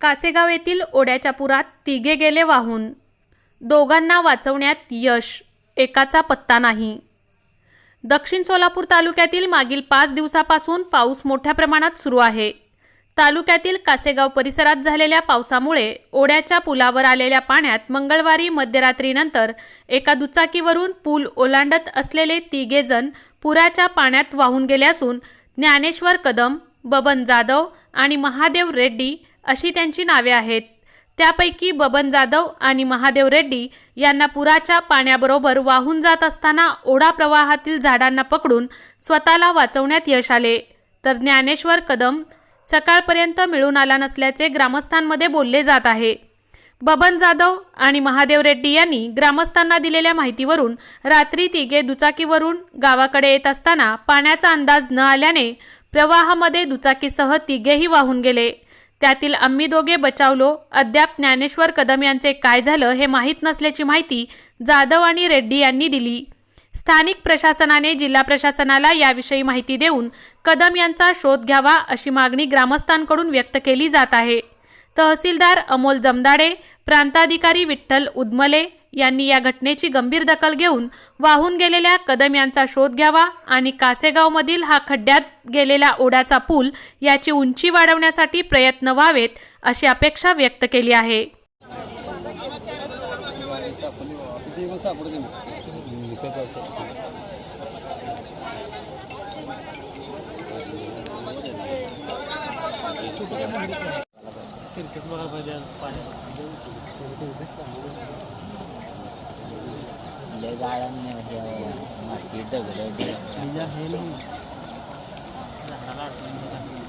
कासेगाव येथील ओढ्याच्या पुरात तिघे गेले वाहून. दोघांना वाचवण्यात यश एकाचा पत्ता नाही. दक्षिण सोलापूर तालुक्यातील मागील पाच दिवसापासून पाऊस मोठ्या प्रमाणात सुरू आहे. तालुक्यातील कासेगाव परिसरात झालेल्या पावसामुळे ओढ्याच्या पुलावर आलेल्या पाण्यात मंगळवारी मध्यरात्रीनंतर एका दुचाकीवरून पूल ओलांडत असलेले तिघे जण पुराच्या पाण्यात वाहून गेले असून ज्ञानेश्वर कदम बबन जाधव आणि महादेव रेड्डी अशी त्यांची नावे आहेत. त्यापैकी बबन जाधव आणि महादेव रेड्डी यांना पुराच्या पाण्याबरोबर वाहून जात असताना ओढा प्रवाहातील झाडांना पकडून स्वतःला वाचवण्यात यश आले. तर ज्ञानेश्वर कदम सकाळपर्यंत मिळून आला नसल्याचे ग्रामस्थांमध्ये बोलले जात आहे. बबन जाधव आणि महादेव रेड्डी यांनी ग्रामस्थांना दिलेल्या माहितीवरून रात्री तिघे दुचाकीवरून गावाकडे येत असताना पाण्याचा अंदाज न आल्याने प्रवाहामध्ये दुचाकीसह तिघेही वाहून गेले. त्यातील आम्ही दोघे बचावलो. अद्याप ज्ञानेश्वर कदम यांचे काय झालं हे माहीत नसल्याची माहिती जाधव आणि रेड्डी यांनी दिली. स्थानिक प्रशासनाने जिल्हा प्रशासनाला याविषयी माहिती देऊन कदम यांचा शोध घ्यावा अशी मागणी ग्रामस्थांकडून व्यक्त केली जात आहे. तहसीलदार अमोल जमदाडे प्रांताधिकारी विठ्ठल उदमले यांनी या घटनेची गंभीर दखल घेऊन वाहून गेलेल्या कदम यांचा शोध घ्यावा आणि कासेगावमधील हा खड्ड्यात गेलेला ओढ्याचा पूल याची उंची वाढवण्यासाठी प्रयत्न व्हावेत अशी अपेक्षा व्यक्त केली आहे. क्रिकेट बघायला पाहिजे लय हे माती दगड हे झाडाला.